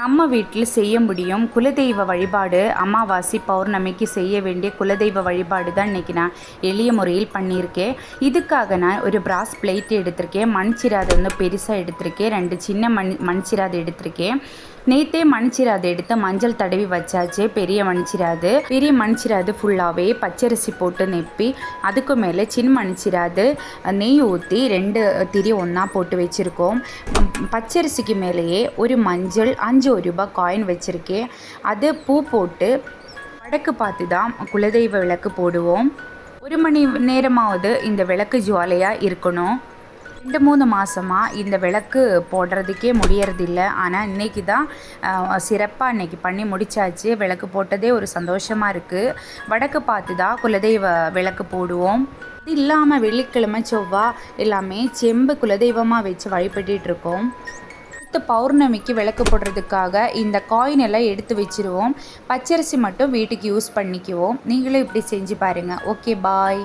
நம்ம வீட்டில் செய்ய முடியும் குலதெய்வ வழிபாடு அமாவாசை பௌர்ணமிக்கு செய்ய வேண்டிய குலதெய்வ வழிபாடு தான் இன்றைக்கி நான் எளிய முறையில் பண்ணியிருக்கேன். இதுக்காக நான் ஒரு பிராஸ் பிளேட் எடுத்திருக்கேன். மண்சிராது வந்து பெருசாக எடுத்திருக்கேன். ரெண்டு சின்ன மண் மண்சிராது எடுத்திருக்கேன். நேத்தே மண்சிராது எடுத்து மஞ்சள் தடவி வச்சாச்சு. பெரிய மண்சிராது பெரிய மண்சிராது ஃபுல்லாகவே பச்சரிசி போட்டு நெப்பி அதுக்கு மேலே சின்ன மண்சிராது நெய் ஊற்றி ரெண்டு திரி ஒன்றா போட்டு வச்சுருக்கோம். பச்சரிசிக்கு மேலேயே ஒரு மஞ்சள் அஞ்சு ஒரு ரூபாய் காயின் வச்சுருக்கேன். அது பூ போட்டு வடக்கு பார்த்து தான் குலதெய்வ விளக்கு போடுவோம். ஒரு மணி நேரமாவது இந்த விளக்கு ஜுவாலையாக இருக்கணும். ரெண்டு மூணு மாதமாக இந்த விளக்கு போடுறதுக்கே முடியறதில்ல. ஆனால் இன்னைக்கு தான் சிறப்பாக இன்னைக்கு பண்ணி முடிச்சாச்சு. விளக்கு போட்டதே ஒரு சந்தோஷமாக இருக்குது வடக்கு பார்த்து தான் குலதெய்வ விளக்கு போடுவோம். இது இல்லாமல் வெள்ளிக்கிழமை செவ்வாய் எல்லாமே செம்பு குலதெய்வமாக வச்சு வழிபட்டுருக்கோம் அடுத்து பௌர்ணமிக்கு விளக்கு போடுறதுக்காக இந்த காயின் எல்லாம் எடுத்து வச்சிருவோம். பச்சரிசி மட்டும் வீட்டுக்கு யூஸ் பண்ணிக்குவோம். நீங்களும் இப்படி செஞ்சு பாருங்கள் ஓகே பாய்